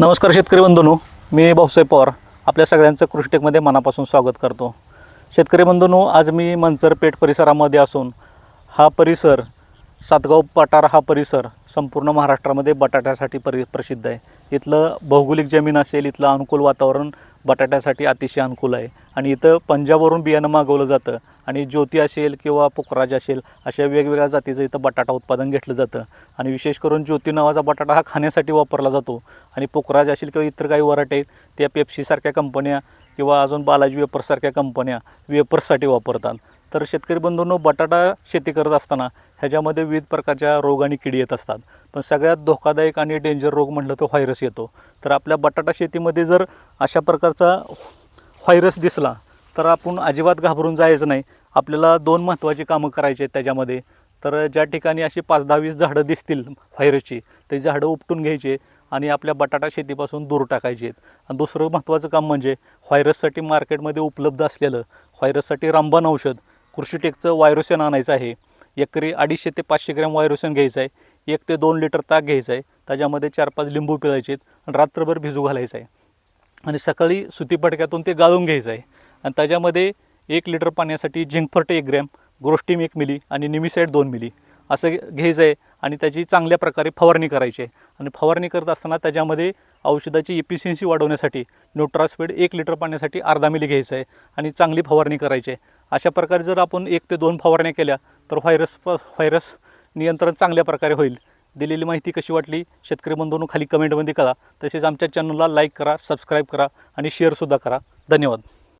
नमस्कार शेतकरी बंधूंनो मी भाऊसाहेब पवार आपल्या सगळ्यांचं कृष्टेकमध्ये मनापासून स्वागत करतो. शेतकरी बंधूंनो आज मी मंचर पेठ परिसरामध्ये असून हा परिसर सातगाव पठार हा परिसर संपूर्ण महाराष्ट्रामध्ये बटाट्यासाठी परि प्रसिद्ध आहे. इथलं भौगोलिक जमीन असेल इथलं अनुकूल वातावरण बटाट्यासाठी अतिशय अनुकूल आहे. आणि इथं पंजाबवरून बियाणं मागवलं जातं आणि ज्योती असेल किंवा पोखराज असेल अशा वेगवेगळ्या जातीचं इथं बटाटा उत्पादन घेतलं जातं. आणि विशेष करून ज्योती नावाचा बटाटा हा खाण्यासाठी वापरला जातो. आणि पोखराज असेल किंवा इतर काही वराटे आहेत त्या पेप्सीसारख्या कंपन्या किंवा अजून बालाजी वेपर्ससारख्या कंपन्या वेपर्ससाठी वापरतात. तर शेतकरी बंधूंनो बटाटा शेती करत असताना ह्याच्यामध्ये विविध प्रकारच्या रोग आणि किडी येत असतात. पण सगळ्यात धोकादायक आणि डेंजर रोग म्हटलं तो व्हायरस येतो. तर आपल्या बटाटा शेतीमध्ये जर अशा प्रकारचा व्हायरस दिसला तर आपण अजिबात घाबरून जायचं नाही. आपल्याला दोन महत्त्वाची कामं करायची आहेत त्याच्यामध्ये. तर ज्या ठिकाणी अशी पाच दहा वीस झाडं दिसतील व्हायरसची ते झाडं उपटून घ्यायचे आणि आपल्या बटाटा शेतीपासून दूर टाकायचे आहेत. आणि दुसरं महत्त्वाचं काम म्हणजे व्हायरससाठी मार्केटमध्ये उपलब्ध असलेलं व्हायरससाठी रामबाण औषध कृषीटेकचं वायरोसेन आणायचं आहे. एकरी अडीचशे ते पाचशे ग्रॅम वायरोसेन घ्यायचं आहे. एक ते दोन लिटर ताक घ्यायचं आहे. त्याच्यामध्ये चार पाच लिंबू पिळायचे आहेत आणि रात्रभर भिजू घालायचं आहे. आणि सकाळी सुती पटक्यातून ते गाळून घ्यायचं आहे. आणि त्याच्यामध्ये एक लिटर पाण्यासाठी झिंकफर्ट एक ग्रॅम ग्रोस्टीम एक मिली आणि निमिसाईड दोन मिली असं घ्यायचं आहे. आणि त्याची चांगल्या प्रकारे फवारणी करायची आहे. आणि फवारणी करत असताना त्याच्यामध्ये औषधाची इफिशियन्सी वाढवण्यासाठी न्यूट्रास्पीड एक लिटर पाण्यासाठी अर्धा मिली घ्यायचं आहे आणि चांगली फवारणी करायची आहे. अशा प्रकारे जर आपण एक ते दोन फवारण्या केल्या तर व्हायरस व्हायरस नियंत्रण चांगल्या प्रकारे होईल. दिलेली माहिती कशी वाटली शेतकरी बंधूंनो खाली कमेंटमध्ये करा तसेच आमच्या चॅनलला लाईक करा सबस्क्राईब करा आणि शेअरसुद्धा करा. धन्यवाद.